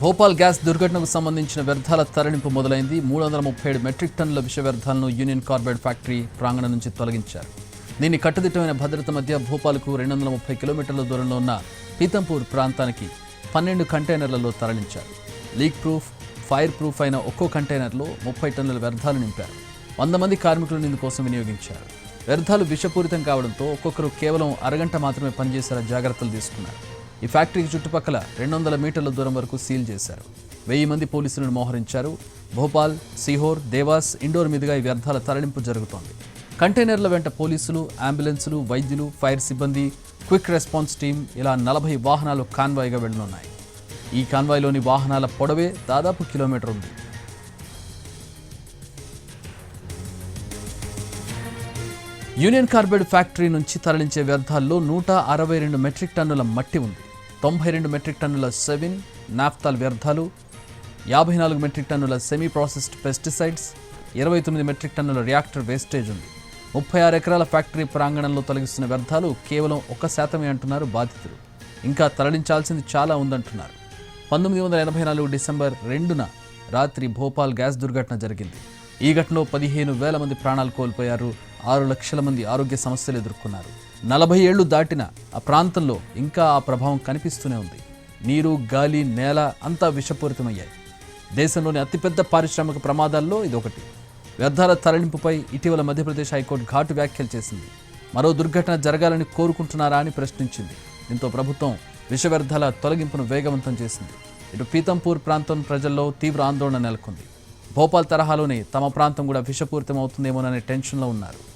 Bhopal gas దుర్ఘటనకు సంబంధించిన వ్యర్థాల తరలింపు మొదలైంది. మూడు వందల ముప్పై ఏడు మెట్రిక్ టన్నుల విష వ్యర్థాలను యూనియన్ కార్బైడ్ ఫ్యాక్టరీ ప్రాంగణం నుంచి తొలగించారు. దీన్ని కట్టుదిట్టమైన భద్రత మధ్య భోపాల్కు రెండు వందల ముప్పై కిలోమీటర్ల దూరంలో ఉన్న పీతంపూర్ ప్రాంతానికి పన్నెండు కంటైనర్లలో తరలించారు. లీక్ ప్రూఫ్ ఫైర్ ప్రూఫ్ అయిన ఒక్కో కంటైనర్లో ముప్పై టన్నుల వ్యర్థాలు నింపారు. వంద మంది కార్మికులను ఇందుకోసం వినియోగించారు. వ్యర్థాలు విషపూరితం కావడంతో ఒక్కొక్కరు కేవలం అరగంట మాత్రమే పనిచేసేలా జాగ్రత్తలు తీసుకున్నారు. ఈ ఫ్యాక్టరీకి చుట్టుపక్కల రెండు వందల మీటర్ల దూరం వరకు సీల్ చేశారు. వెయ్యి మంది పోలీసులను మోహరించారు. భోపాల్ సిహోర్ దేవాస్ ఇండోర్ మీదుగా ఈ వ్యర్థాల తరలింపు జరుగుతోంది. కంటైనర్ల వెంట పోలీసులు అంబులెన్సులు వైద్యులు ఫైర్ సిబ్బంది క్విక్ రెస్పాన్స్ టీం ఇలా నలభై వాహనాలు కాన్వాయ్గా వెళ్ళనున్నాయి ఈ కాన్వాయ్లోని వాహనాల పొడవే దాదాపు కిలోమీటర్ ఉంది. యూనియన్ కార్బైడ్ ఫ్యాక్టరీ నుంచి తరలించే వ్యర్థాల్లో నూట అరవై రెండు మెట్రిక్ టన్నుల మట్టి ఉంది. తొంభై రెండు మెట్రిక్ టన్నుల సెవిన్ నాఫ్తాల్ వ్యర్థాలు యాభై నాలుగు మెట్రిక్ టన్నుల సెమీ ప్రాసెస్డ్ పెస్టిసైడ్స్ ఇరవై తొమ్మిది మెట్రిక్ టన్నుల రియాక్టర్ వేస్టేజ్ ఉంది. ముప్పై ఆరు ఎకరాల ఫ్యాక్టరీ ప్రాంగణంలో తొలగిస్తున్న వ్యర్థాలు కేవలం ఒక శాతమే అంటున్నారు బాధితులు. ఇంకా తరలించాల్సింది చాలా ఉందంటున్నారు. పంతొమ్మిది వందల ఎనభై నాలుగు డిసెంబర్ రెండున రాత్రి భోపాల్ గ్యాస్ దుర్ఘటన జరిగింది. ఈ ఘటనలో పదిహేను వేల మంది ప్రాణాలు కోల్పోయారు. ఆరు లక్షల మంది ఆరోగ్య సమస్యలు ఎదుర్కొన్నారు. నలభై ఏళ్ళు దాటిన ఆ ప్రాంతంలో ఇంకా ఆ ప్రభావం కనిపిస్తూనే ఉంది. నీరు గాలి నేల అంతా విషపూరితమయ్యాయి. దేశంలోని అతిపెద్ద పారిశ్రామిక ప్రమాదాల్లో ఇది ఒకటి వ్యర్థాల తరలింపుపై ఇటీవల మధ్యప్రదేశ్ హైకోర్టు ఘాటు వ్యాఖ్యలు చేసింది. మరో దుర్ఘటన జరగాలని కోరుకుంటున్నారా అని ప్రశ్నించింది. దీంతో ప్రభుత్వం విష వ్యర్థాల తొలగింపును వేగవంతం చేసింది. ఇటు పీతంపూర్ ప్రాంతం ప్రజల్లో తీవ్ర ఆందోళన నెలకొంది. భోపాల్ తరహాలోనే తమ ప్రాంతం కూడా విషపూరితం అవుతుందేమోననే టెన్షన్లో ఉన్నారు.